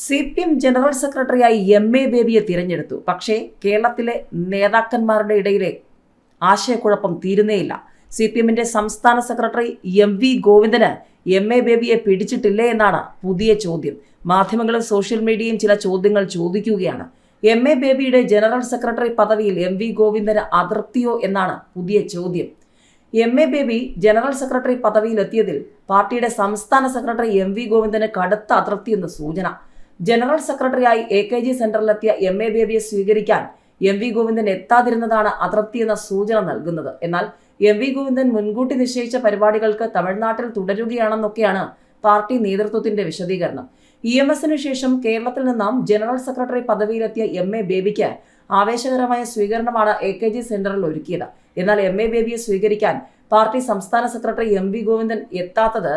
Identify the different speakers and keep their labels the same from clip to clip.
Speaker 1: C P M general സെക്രട്ടറിയായി M A ബേബിയെ തിരഞ്ഞെടുത്തു. പക്ഷേ കേരളത്തിലെ നേതാക്കന്മാരുടെ ഇടയിലെ ആശയക്കുഴപ്പം തീരുന്നേയില്ല. സി പി എമ്മിന്റെ സംസ്ഥാന സെക്രട്ടറി എം വി ഗോവിന്ദന് എം എ ബേബിയെ പിടിച്ചിട്ടില്ലേ എന്നാണ് പുതിയ ചോദ്യം. മാധ്യമങ്ങളും സോഷ്യൽ മീഡിയയും ചില ചോദ്യങ്ങൾ ചോദിക്കുകയാണ്. എം എ ബേബിയുടെ ജനറൽ സെക്രട്ടറി പദവിയിൽ എം വി ഗോവിന്ദന് അതൃപ്തിയോ എന്നാണ് പുതിയ ചോദ്യം. M A Baby general secretary പദവിയിലെത്തിയതിൽ പാർട്ടിയുടെ സംസ്ഥാന സെക്രട്ടറി എം വി ഗോവിന്ദന് കടുത്ത അതൃപ്തിയെന്ന് സൂചന. ജനറൽ സെക്രട്ടറിയായി എ കെ ജി സെന്ററിലെത്തിയ എം എ ബേബിയെ സ്വീകരിക്കാൻ എം വി ഗോവിന്ദൻ എത്താതിരുന്നതാണ് അതൃപ്തി എന്ന സൂചന നൽകുന്നത്. എന്നാൽ എം വി ഗോവിന്ദൻ മുൻകൂട്ടി നിശ്ചയിച്ച പരിപാടികൾക്ക് തമിഴ്നാട്ടിൽ തുടരുകയാണെന്നൊക്കെയാണ് പാർട്ടി നേതൃത്വത്തിന്റെ വിശദീകരണം. ഇ എം എസിന് ശേഷം കേരളത്തിൽ നിന്നും ജനറൽ സെക്രട്ടറി പദവിയിലെത്തിയ എം എ ബേബിക്ക് ആവേശകരമായ സ്വീകരണമാണ് എ കെ ജി സെന്ററിൽ ഒരുക്കിയത്. എന്നാൽ എം എ ബേബിയെ സ്വീകരിക്കാൻ പാർട്ടി സംസ്ഥാന സെക്രട്ടറി എം വി ഗോവിന്ദൻ എത്താത്തത്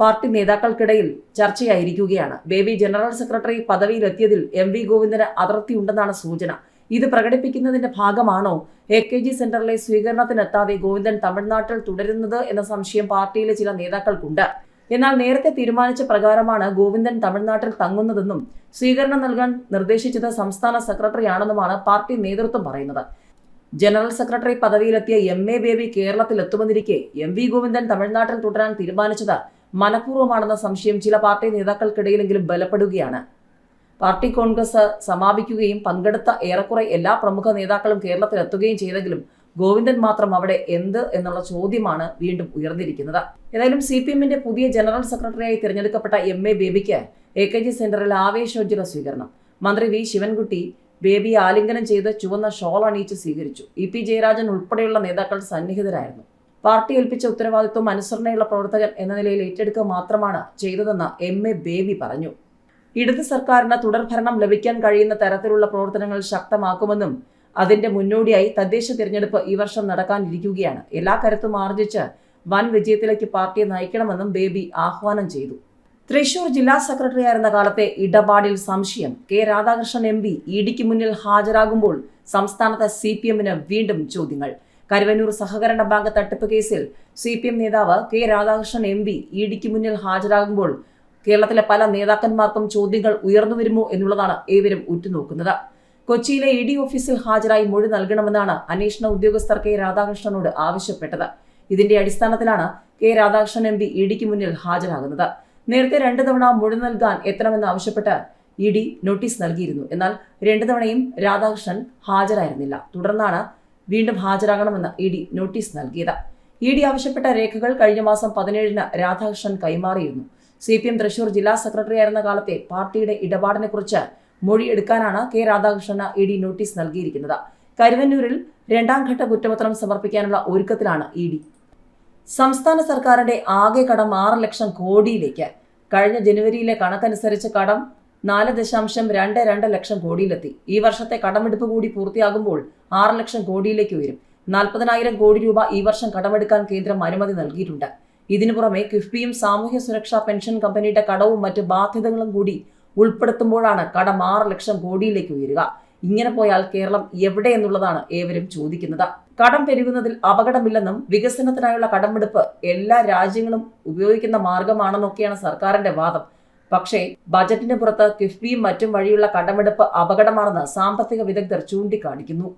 Speaker 1: പാർട്ടി നേതാക്കൾക്കിടയിൽ ചർച്ചയായിരിക്കുകയാണ്. ബേബി ജനറൽ സെക്രട്ടറി പദവിയിലെത്തിയതിൽ എം വി ഗോവിന്ദന് അതിർത്തിയുണ്ടെന്നാണ് സൂചന. ഇത് പ്രകടിപ്പിക്കുന്നതിന്റെ ഭാഗമാണോ? എ കെ ജി സെന്ററിലെ സ്വീകരണത്തിനെത്താതെ ഗോവിന്ദൻ തമിഴ്നാട്ടിൽ തുടരുന്നത് എന്ന സംശയം പാർട്ടിയിലെ ചില നേതാക്കൾക്കുണ്ട്. എന്നാൽ നേരത്തെ തീരുമാനിച്ച പ്രകാരമാണ് ഗോവിന്ദൻ തമിഴ്നാട്ടിൽ തങ്ങുന്നതെന്നും സ്വീകരണം നൽകാൻ നിർദ്ദേശിച്ചത് സംസ്ഥാന സെക്രട്ടറിയാണെന്നുമാണ് പാർട്ടി നേതൃത്വം പറയുന്നത്. ജനറൽ സെക്രട്ടറി പദവിയിലെത്തിയ എം എ ബേബി കേരളത്തിൽ എത്തുമെന്നിരിക്കെ എം വി ഗോവിന്ദൻ തമിഴ്നാട്ടിൽ തുടരാൻ തീരുമാനിച്ചത് മനഃപൂർവമാണെന്ന സംശയം ചില പാർട്ടി നേതാക്കൾക്കിടയിലെങ്കിലും ബലപ്പെടുകയാണ്. പാർട്ടി കോൺഗ്രസ് സമാപിക്കുകയും പങ്കെടുത്ത ഏറെക്കുറെ എല്ലാ പ്രമുഖ നേതാക്കളും കേരളത്തിൽ എത്തുകയും ചെയ്തെങ്കിലും ഗോവിന്ദൻ മാത്രം അവിടെ എന്ത് എന്നുള്ള ചോദ്യമാണ് വീണ്ടും ഉയർന്നിരിക്കുന്നത്. ഏതായാലും സി പി എമ്മിന്റെ പുതിയ ജനറൽ സെക്രട്ടറിയായി തിരഞ്ഞെടുക്കപ്പെട്ട എം എ ബേബിക്ക് എ കെ ജി സെന്ററിൽ ആവേശോജ്വല സ്വീകരണം. മന്ത്രി വി ശിവൻകുട്ടി ബേബിയെ ആലിംഗനം ചെയ്ത് ചുവന്ന ഷോൾ അണിയിച്ച് സ്വീകരിച്ചു. ഇ പി ജയരാജൻ ഉൾപ്പെടെയുള്ള നേതാക്കൾ സന്നിഹിതരായിരുന്നു. പാർട്ടി ഏൽപ്പിച്ച ഉത്തരവാദിത്വം അനുസരണയുള്ള പ്രവർത്തകൻ എന്ന നിലയിൽ ഏറ്റെടുക്കുക മാത്രമാണ് ചെയ്തതെന്ന് എം എ ബേബി പറഞ്ഞു. ഇടത് സർക്കാരിന് തുടർഭരണം ലഭിക്കാൻ കഴിയുന്ന തരത്തിലുള്ള പ്രവർത്തനങ്ങൾ ശക്തമാക്കുമെന്നും അതിന്റെ മുന്നോടിയായി തദ്ദേശ തിരഞ്ഞെടുപ്പ് ഈ വർഷം നടക്കാനിരിക്കുകയാണ്. എല്ലാ കരുത്തും ആർജിച്ച് വൻ വിജയത്തിലേക്ക് പാർട്ടിയെ നയിക്കണമെന്നും ബേബി ആഹ്വാനം ചെയ്തു. തൃശൂർ ജില്ലാ സെക്രട്ടറി ആയിരുന്ന കാലത്തെ ഇടപാടിൽ സംശയം. കെ രാധാകൃഷ്ണൻ എം പി മുന്നിൽ ഹാജരാകുമ്പോൾ സംസ്ഥാനത്തെ സി പി എമ്മിന് വീണ്ടും ചോദ്യങ്ങൾ. കരുവന്നൂർ സഹകരണ ബാങ്ക് തട്ടിപ്പ് കേസിൽ സി പി എം നേതാവ് കെ രാധാകൃഷ്ണൻ എം പി ഇഡിക്ക് മുന്നിൽ ഹാജരാകുമ്പോൾ കേരളത്തിലെ പല നേതാക്കന്മാർക്കും ചോദ്യങ്ങൾ ഉയർന്നു വരുമോ എന്നുള്ളതാണ് ഏവരും ഉറ്റുനോക്കുന്നത്. കൊച്ചിയിലെ ഇ ഡി ഓഫീസിൽ ഹാജരായി മൊഴി നൽകണമെന്നാണ് അന്വേഷണ ഉദ്യോഗസ്ഥർ കെ രാധാകൃഷ്ണനോട് ആവശ്യപ്പെട്ടത്. ഇതിന്റെ അടിസ്ഥാനത്തിലാണ് K Radhakrishnan M P E ഡിക്ക് മുന്നിൽ ഹാജരാകുന്നത്. നേരത്തെ രണ്ടു തവണ മൊഴി നൽകാൻ എത്തണമെന്ന് ആവശ്യപ്പെട്ട് ഇ ഡി നോട്ടീസ് നൽകിയിരുന്നു. എന്നാൽ രണ്ടു തവണയും രാധാകൃഷ്ണൻ ഹാജരായിരുന്നില്ല. തുടർന്നാണ് വീണ്ടും ഹാജരാകണമെന്ന് ഇ ഡി നോട്ടീസ് നൽകിയത്. ഇ ഡി ആവശ്യപ്പെട്ട രേഖകൾ കഴിഞ്ഞ മാസം പതിനേഴിന് രാധാകൃഷ്ണൻ കൈമാറിയിരുന്നു. സി പി എം തൃശൂർ ജില്ലാ സെക്രട്ടറി ആയിരുന്ന കാലത്തെ പാർട്ടിയുടെ ഇടപാടിനെക്കുറിച്ച് മൊഴിയെടുക്കാനാണ് കെ രാധാകൃഷ്ണന് ഇ ഡി നോട്ടീസ് നൽകിയിരിക്കുന്നത്. കരുവന്നൂരിൽ രണ്ടാം ഘട്ട കുറ്റപത്രം സമർപ്പിക്കാനുള്ള ഒരുക്കത്തിലാണ് ഇ ഡി. സംസ്ഥാന സർക്കാരിന്റെ ആകെ കടം ആറ് ലക്ഷം കോടിയിലേക്ക്. കഴിഞ്ഞ ജനുവരിയിലെ കണക്കനുസരിച്ച് കടം നാല് ദശാംശം രണ്ട് രണ്ട് ലക്ഷം കോടിയിലെത്തി. ഈ വർഷത്തെ കടമെടുപ്പ് കൂടി പൂർത്തിയാകുമ്പോൾ ആറ് ലക്ഷം കോടിയിലേക്ക് ഉയരും. നാൽപ്പതിനായിരം കോടി രൂപ ഈ വർഷം കടമെടുക്കാൻ കേന്ദ്രം അനുമതി നൽകിയിട്ടുണ്ട്. ഇതിനു പുറമെ കിഫ്ബിയും സാമൂഹ്യ സുരക്ഷാ പെൻഷൻ കമ്പനിയുടെ കടവും മറ്റ് ബാധ്യതകളും കൂടി ഉൾപ്പെടുത്തുമ്പോഴാണ് കടം ആറ് ലക്ഷം കോടിയിലേക്ക് ഉയരുക. ഇങ്ങനെ പോയാൽ കേരളം എവിടെ എന്നുള്ളതാണ് ഏവരും ചോദിക്കുന്നത്. കടം പെരുകുന്നതിൽ അപകടമില്ലെന്നും വികസനത്തിനായുള്ള കടമെടുപ്പ് എല്ലാ രാജ്യങ്ങളും ഉപയോഗിക്കുന്ന മാർഗമാണെന്നൊക്കെയാണ് സർക്കാരിന്റെ വാദം. പക്ഷേ ബജറ്റിന് പുറത്ത് കിഫ്ബിയും മറ്റും വഴിയുള്ള കടമെടുപ്പ് അപകടമാണെന്ന് സാമ്പത്തിക വിദഗ്ധർ ചൂണ്ടിക്കാണിക്കുന്നു.